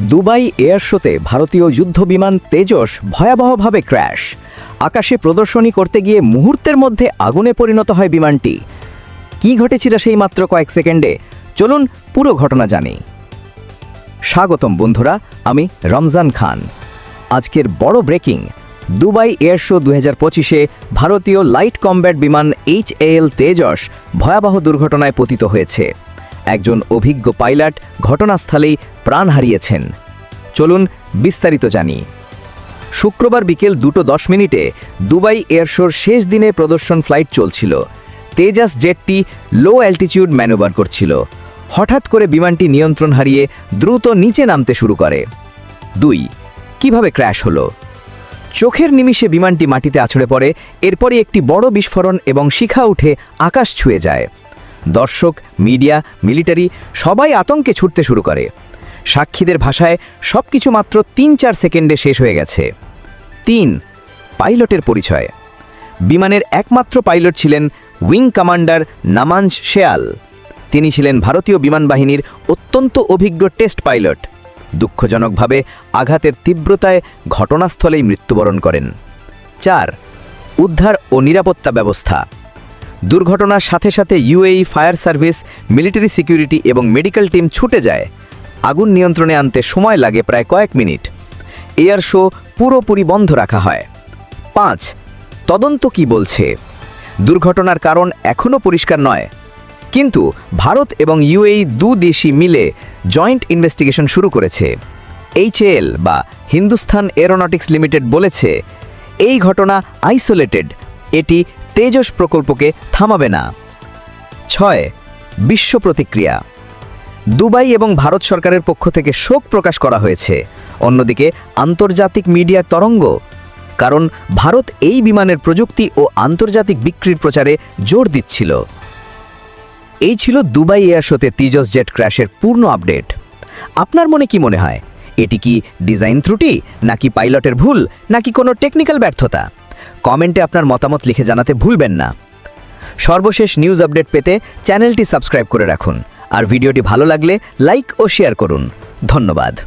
Dubai air শোতে ভারতীয় যুদ্ধ বিমান তেজস ভয়াবহভাবে ক্র্যাশ। আকাশে প্রদর্শনী করতে গিয়ে মুহূর্তের মধ্যে আগুনে পরিণত হয় বিমানটি। কি ঘটেছিল সেই মাত্র কয়েক সেকেন্ডে? চলুন পুরো ঘটনা জানি। স্বাগতম বন্ধুরা, আমি রমজান খান। আজকের বড় ব্রেকিং, দুবাই এয়ার শো দু পঁচিশে ভারতীয় লাইট কমব্যাট বিমান এইচ এল তেজস ভয়াবহ দুর্ঘটনায় পতিত হয়েছে। একজন অভিজ্ঞ পাইলট ঘটনাস্থলেই প্রাণ হারিয়েছেন। চলুন বিস্তারিত জানি। শুক্রবার বিকেল দুটো দশ মিনিটে দুবাই এয়ারশোর শেষ দিনে প্রদর্শন ফ্লাইট চলছিল। তেজাস জেটটি লো অ্যালটিটিউড ম্যানুভার করছিল। হঠাৎ করে বিমানটি নিয়ন্ত্রণ হারিয়ে দ্রুত নিচে নামতে শুরু করে। দুই, কীভাবে ক্র্যাশ হলো? চোখের নিমিষে বিমানটি মাটিতে আছড়ে পড়ে, এরপরই একটি বড় বিস্ফোরণ এবং শিখা উঠে আকাশ ছুঁয়ে যায়। দর্শক, মিডিয়া, মিলিটারি সবাই আতঙ্কে ছুটতে শুরু করে। সাক্ষীদের ভাষায় সবকিছু মাত্র তিন চার সেকেন্ডে শেষ হয়ে গেছে। তিন, পাইলটের পরিচয়। বিমানের একমাত্র পাইলট ছিলেন উইং কমান্ডার নামাঞ্জ শেয়াল। তিনি ছিলেন ভারতীয় বিমান বাহিনীর অত্যন্ত অভিজ্ঞ টেস্ট পাইলট। দুঃখজনকভাবে আঘাতের তীব্রতায় ঘটনাস্থলেই মৃত্যুবরণ করেন। চার, উদ্ধার ও নিরাপত্তা ব্যবস্থা। দুর্ঘটনার সাথে সাথে UAE, fire service, military security এবং মেডিকেল টিম ছুটে যায়। আগুন নিয়ন্ত্রণে আনতে সময় লাগে প্রায় কয়েক মিনিট। এয়ার শো পুরোপুরি বন্ধ রাখা হয়। পাঁচ, তদন্ত কি বলছে? দুর্ঘটনার কারণ এখনও পরিষ্কার নয়। কিন্তু ভারত এবং ইউএই দু দেশই মিলে জয়েন্ট ইনভেস্টিগেশন শুরু করেছে। এইচএএল বা হিন্দুস্তান এরোনটিক্স লিমিটেড বলেছে, এই ঘটনা আইসোলেটেড। এটি তেজস প্রকল্পকে থামাবে না। ছয়, বিশ্ব প্রতিক্রিয়া। দুবাই এবং ভারত সরকারের পক্ষ থেকে শোক প্রকাশ করা হয়েছে। অন্যদিকে, আন্তর্জাতিক মিডিয়া তরঙ্গ, কারণ ভারত এই বিমানের প্রযুক্তি ও আন্তর্জাতিক বিক্রির প্রচারে জোর দিচ্ছিল। এই ছিল দুবাই এয়ার শোতে তিজস জেট ক্র্যাশের পূর্ণ আপডেট। আপনার মনে কি মনে হয়? এটি কি ডিজাইন ত্রুটি, নাকি পাইলটের ভুল, নাকি কোনো টেকনিক্যাল ব্যর্থতা? কমেন্টে আপনার মতামত লিখে জানাতে ভুলবেন না। সর্বশেষ নিউজ আপডেট পেতে চ্যানেলটি সাবস্ক্রাইব করে রাখুন। আর ভিডিওটি ভালো লাগলে লাইক ও শেয়ার করুন। ধন্যবাদ।